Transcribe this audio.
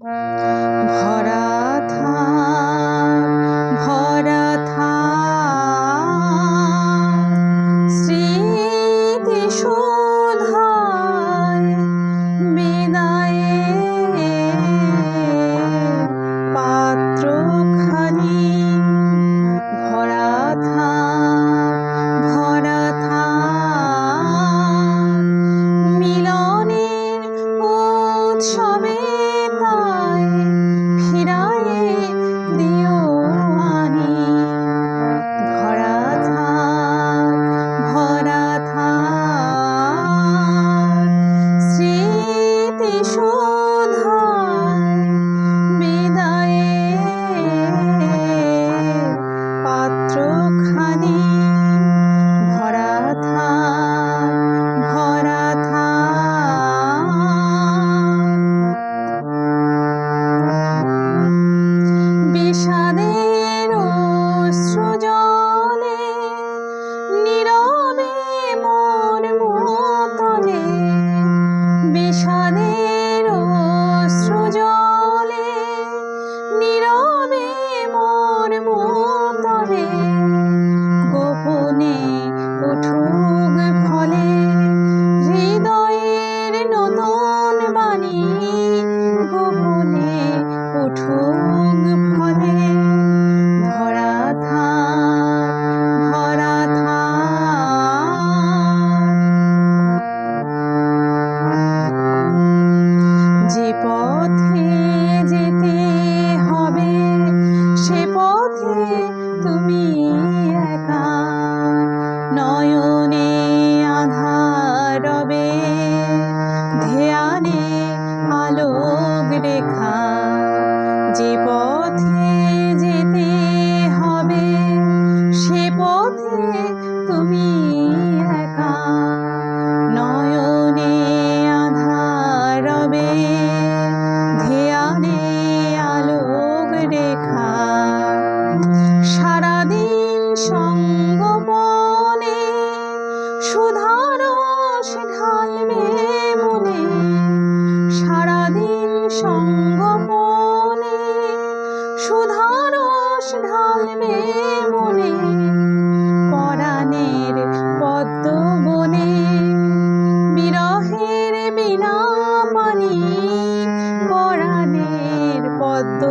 ভরা থান ভরা থান। 你说 সারাদিন সঙ্গপনে, সুধার সে ঢালবে মনে। সারাদিন সঙ্গপনে, সুধার সে ঢালবে মনে। পরাণের পদ্ম বনে বিরহের বিনা পানি, পরাণের পদ্ম